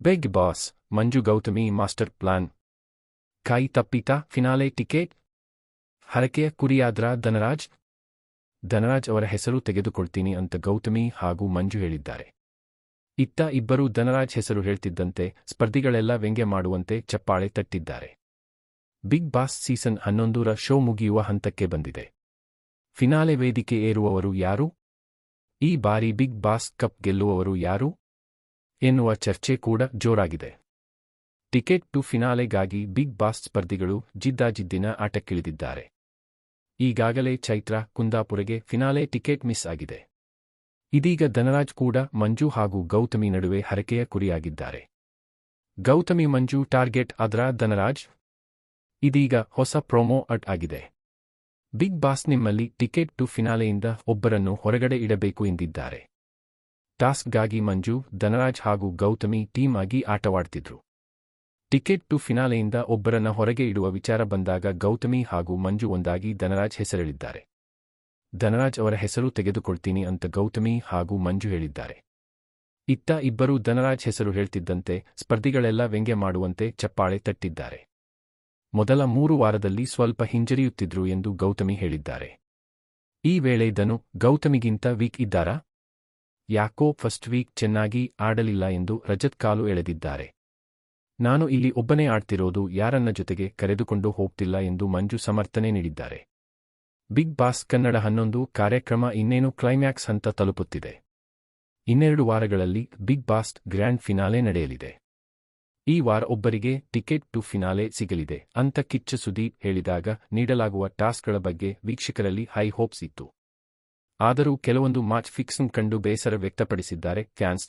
Bigg Boss Manju Gautami master plan ಕೈ ತಪ್ಪಿತ finale ticket ಹರಕೆಯ ಕುರಿಯಾದ್ರ ಧನರಾಜ್ ಧನರಾಜ್ ಅವರ ಹೆಸರು ತೆಗೆದುಕೊಳ್ತೀನಿ ಅಂತ ಗೌತಮಿ ಹಾಗೂ ಮಂಜು ಹೇಳಿದ್ದಾರೆ. ಇತ್ತ ಇಬ್ಬರು ಧನರಾಜ್ ಹೆಸರು ಹೇಳ್ತಿದ್ದಂತೆ ಸ್ಪರ್ಧಿಗಳೆಲ್ಲ ವ್ಯಂಗ್ಯ ಮಾಡುವಂತೆ ಚಪ್ಪಾಳೆ ತಟ್ಟಿದ್ದಾರೆ. ಬಿಗ್ ಬಾಸ್ ಸೀಸನ್ ಹನ್ನೊಂದರ ಶೋ ಮುಗಿಯುವ ಹಂತಕ್ಕೆ ಬಂದಿದೆ. ಫಿನಾಲೆ ವೇದಿಕೆ ಏರುವವರು ಯಾರು? ಈ ಬಾರಿ ಬಿಗ್ ಬಾಸ್ ಕಪ್ ಗೆಲ್ಲುವವರು ಯಾರು? ಎನ್ನುವ ಚರ್ಚೆ ಕೂಡ ಜೋರಾಗಿದೆ. ಟಿಕೆಟ್ ಟು ಫಿನಾಲೆಗಾಗಿ ಬಿಗ್ ಬಾಸ್ ಸ್ಪರ್ಧಿಗಳು ಜಿದ್ದಾಜಿದ್ದಿನ ಆಟಕ್ಕಿಳಿದಿದ್ದಾರೆ. ಈಗಾಗಲೇ ಚೈತ್ರ ಕುಂದಾಪುರಗೆ ಫಿನಾಲೆ ಟಿಕೆಟ್ ಮಿಸ್ ಆಗಿದೆ. ಇದೀಗ ಧನರಾಜ್ ಕೂಡ ಮಂಜು ಹಾಗೂ ಗೌತಮಿ ನಡುವೆ ಹರಕೆಯ ಕುರಿಯಾಗಿದ್ದಾರೆ. ಗೌತಮಿ ಮಂಜು ಟಾರ್ಗೆಟ್ ಅದರ ಧನರಾಜ್? ಇದೀಗ ಹೊಸ ಪ್ರೊಮೋ ಅಟ್ ಆಗಿದೆ. ಬಿಗ್ ಬಾಸ್ ನಿಮ್ಮಲ್ಲಿ ಟಿಕೆಟ್ ಟು ಫಿನಾಲೆಯಿಂದ ಒಬ್ಬರನ್ನು ಹೊರಗಡೆ ಇಡಬೇಕು ಎಂದಿದ್ದಾರೆ. ಟಾಸ್ಕ್ಗಾಗಿ ಮಂಜು, ಧನರಾಜ್ ಹಾಗೂ ಗೌತಮಿ ಟೀಮ್ ಆಗಿ ಆಟವಾಡ್ತಿದ್ರು. ಟಿಕೆಟ್ ಟು ಫಿನಾಲೆಯಿಂದ ಒಬ್ಬರನ್ನ ಹೊರಗೆ ಇಡುವ ವಿಚಾರ ಬಂದಾಗ ಗೌತಮಿ ಹಾಗೂ ಮಂಜು ಒಂದಾಗಿ ಧನರಾಜ್ ಹೆಸರಿಳಿದ್ದಾರೆ. ಧನರಾಜ್ ಅವರ ಹೆಸರು ತೆಗೆದುಕೊಳ್ತೀನಿ ಅಂತ ಗೌತಮಿ ಹಾಗೂ ಮಂಜು ಹೇಳಿದ್ದಾರೆ. ಇತ್ತ ಇಬ್ಬರೂ ಧನರಾಜ್ ಹೆಸರು ಹೇಳ್ತಿದ್ದಂತೆ ಸ್ಪರ್ಧಿಗಳೆಲ್ಲ ವ್ಯಂಗ್ಯ ಮಾಡುವಂತೆ ಚಪ್ಪಾಳೆ ತಟ್ಟಿದ್ದಾರೆ. ಮೊದಲ ಮೂರು ವಾರದಲ್ಲಿ ಸ್ವಲ್ಪ ಹಿಂಜರಿಯುತ್ತಿದ್ರು ಎಂದು ಗೌತಮಿ ಹೇಳಿದ್ದಾರೆ. ಈ ವೇಳೆ ಧನು, ಗೌತಮಿಗಿಂತ ವೀಕ್ ಇದ್ದಾರಾ? ಯಾಕೋ ಫಸ್ಟ್ ವೀಕ್ ಚೆನ್ನಾಗಿ ಆಡಲಿಲ್ಲ ಎಂದು ರಜತ್ ಕಾಲು ಎಳೆದಿದ್ದಾರೆ. ನಾನು ಇಲ್ಲಿ ಒಬ್ಬನೇ ಆಡ್ತಿರೋದು ಯಾರನ್ನ ಜೊತೆಗೆ ಕರೆದುಕೊಂಡು ಹೋಗ್ತಿಲ್ಲ ಎಂದು ಮಂಜು ಸಮರ್ಥನೆ ನೀಡಿದ್ದಾರೆ. ಬಿಗ್ ಬಾಸ್ ಕನ್ನಡ ಹನ್ನೊಂದು ಕಾರ್ಯಕ್ರಮ ಇನ್ನೇನು ಕ್ಲೈಮ್ಯಾಕ್ಸ್ ಹಂತ ತಲುಪುತ್ತಿದೆ. ಇನ್ನೆರಡು ವಾರಗಳಲ್ಲಿ ಬಿಗ್ ಬಾಸ್ ಗ್ರ್ಯಾಂಡ್ ಫಿನಾಲೆ ನಡೆಯಲಿದೆ. ಈ ವಾರ ಒಬ್ಬರಿಗೆ ಟಿಕೆಟ್ ಟು ಫಿನಾಲೆ ಸಿಗಲಿದೆ ಅಂತ ಕಿಚ್ಚ ಸುದೀಪ್ ಹೇಳಿದಾಗ ನೀಡಲಾಗುವ ಟಾಸ್ಕ್ಗಳ ಬಗ್ಗೆ ವೀಕ್ಷಕರಲ್ಲಿ ಹೈ ಹೋಪ್ಸ್ ಇತ್ತು. ಆದರೂ ಕೆಲವೊಂದು ಮ್ಯಾಚ್ ಫಿಕ್ಸಿಂಗ್ ಕಂಡು ಬೇಸರ ವ್ಯಕ್ತಪಡಿಸಿದ್ದಾರೆ ಫ್ಯಾನ್ಸ್.